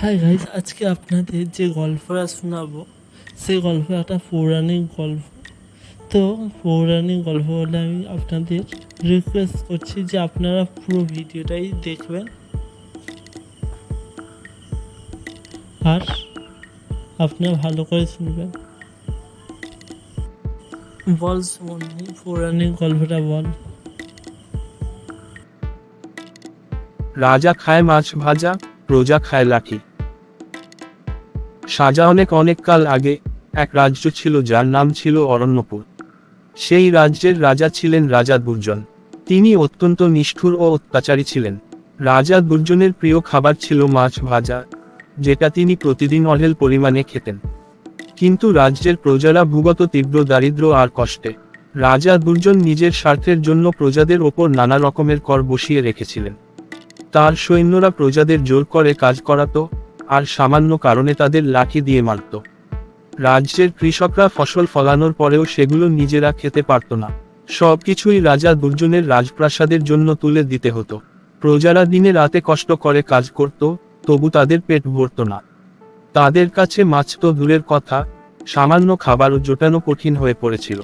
হ্যাঁ গাইজ আজকে আপনাদের যে গল্পটা শোনাবো, সেই গল্প একটা পৌরাণিক গল্প। তো পৌরাণিক গল্প বলে আমি আপনাদের রিকোয়েস্ট করছি যে আপনারা পুরো ভিডিওটাই দেখবেন। আর আপনারা ভালো করে শুনবেন। বল সুমন, পৌরাণিক গল্পটা বল। রাজা খায় মাছ ভাজা, প্রজা খায় লাঠি। সাজা অনেক অনেক কাল আগে, এক রাজ্য ছিল যার নাম ছিল অরণ্যপুর। সেই রাজ্যের রাজা ছিলেন রাজা দুর্জন। তিনি অত্যন্ত নিষ্ঠুর ও অত্যাচারী ছিলেন। রাজা দুর্জনের প্রিয় খাবার ছিল মাছ ভাজা, যেটা তিনি প্রতিদিন অঢেল পরিমাণে খেতেন। কিন্তু রাজ্যের প্রজারা ভূগত তীব্র দারিদ্র আর কষ্টে, রাজা দুর্জন নিজের স্বার্থের জন্য প্রজাদের ওপর নানা রকমের কর বসিয়ে রেখেছিলেন। তার সৈন্যরা প্রজাদের জোর করে কাজ করাতো আর সামান্য কারণে তাদের লাঠি দিয়ে মারত। রাজ্যের কৃষকরা ফসল ফলানোর পরেও সেগুলো নিজেরা খেতে পারত না। সবকিছুই রাজা দুর্জনের রাজপ্রাসাদের জন্য তুলে দিতে হতো। প্রজারা দিনে রাতে কষ্ট করে কাজ করত, তবু তাদের পেট ভরত না। তাদের কাছে মাছ তো দূরের কথা, সামান্য খাবারও জোটানো কঠিন হয়ে পড়েছিল।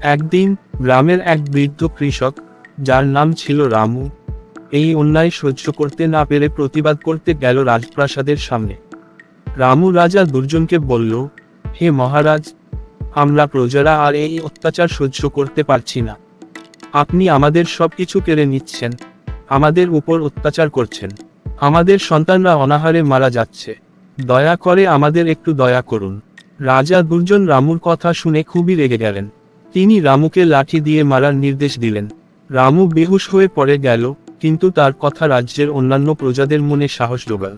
একদিন গ্রামের এক বৃদ্ধ কৃষক, যার নাম ছিল রামু এই অন্যায় সহ্য করতে না পেরে প্রতিবাদ করতে গেল রাজপ্রাসাদের সামনে। রামু রাজা দুর্জনকে বলল, হে মহারাজ, আমরা প্রজারা আর এই অত্যাচার সহ্য করতে পারছি না। আপনি আমাদের সবকিছু কেড়ে নিচ্ছেন, আমাদের উপর অত্যাচার করছেন। আমাদের সন্তানরা অনাহারে মারা যাচ্ছে। দয়া করে আমাদের একটু দয়া করুন। রাজা দুর্জন রামুর কথা শুনে খুবই রেগে গেলেন। তিনি রামুকে লাঠি দিয়ে মারার নির্দেশ দিলেন। রামু বেহুশ হয়ে পড়ে গেল। কিন্তু তার কথা রাজ্যের অন্যান্য প্রজাদের মনে সাহস যোগাল।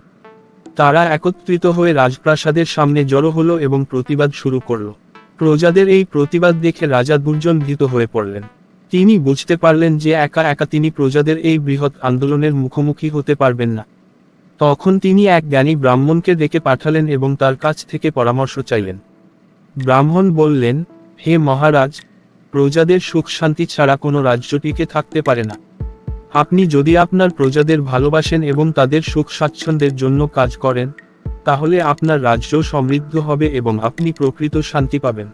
তারা একত্রিত হয়ে রাজপ্রাসাদের সামনে জড়ো হলো এবং প্রতিবাদ শুরু করল। প্রজাদের এই প্রতিবাদ দেখে রাজা দুর্জন ভীত হয়ে পড়লেন। তিনি বুঝতে পারলেন যে একা একা তিনি প্রজাদের এই বৃহৎ আন্দোলনের মুখোমুখি হতে পারবেন না। তখন তিনি এক জ্ঞানী ব্রাহ্মণকে ডেকে পাঠালেন এবং তার কাছ থেকে পরামর্শ চাইলেন। ব্রাহ্মণ বললেন, হে মহারাজ, প্রজাদের সুখ শান্তি ছাড়া কোনো রাজ্যটিকে থাকতে পারে না। আপনি যদি আপনার প্রজাদের ভালোবাসেন এবং তাদের সুখ স্বাচ্ছন্দ্যের জন্য কাজ করেন, তাহলে আপনার রাজ্য সমৃদ্ধ হবে এবং আপনি প্রকৃত শান্তি পাবেন।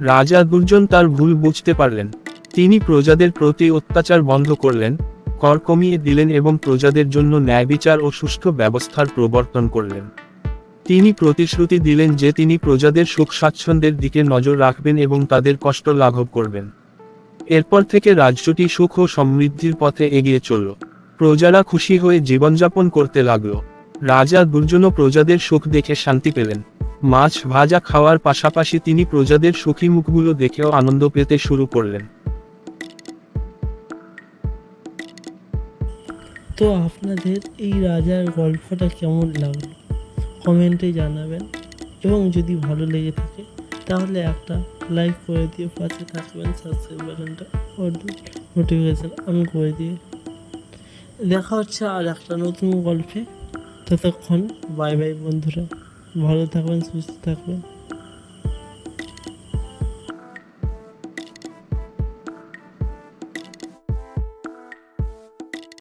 রাজা দুর্জন তার ভুল বুঝতে পারলেন। তিনি প্রজাদের প্রতি অত্যাচার বন্ধ করলেন, কর কমিয়ে দিলেন এবং প্রজাদের জন্য ন্যায় বিচার ও সুষ্ঠু ব্যবস্থার প্রবর্তন করলেন। তিনি প্রতিশ্রুতি দিলেন যে তিনি প্রজাদের সুখ স্বাচ্ছন্দ্যের দিকে নজর রাখবেন এবং তাদের কষ্ট লাঘব করবেন। এরপর থেকে রাজ্যটি সুখ ও সমৃদ্ধির পথে এগিয়ে চলল। প্রজারা খুশি হয়ে জীবনযাপন করতে লাগল। রাজা দুর্জন প্রজাদের সুখ দেখে শান্তি পেলেন। মাছ ভাজা খাওয়ার পাশাপাশি তিনি প্রজাদের সুখী মুখগুলো দেখেও আনন্দ পেতে শুরু করলেন। তো আপনাদের এই রাজার গল্পটা কেমন লাগল? কমেন্টে জানাবেন। এবং যদি ভালো লেগে থাকে তাহলে একটা লাইক করে দিয়ে পাশে থাকবেন সাবস্ক্রাইব বাটনটা নোটিফিকেশান অন করে দিয়ে দেখা হচ্ছে আর একটা নতুন গল্পে। ততক্ষণ বাই বাই বন্ধুরা। ভালো থাকবেন, সুস্থ থাকবেন।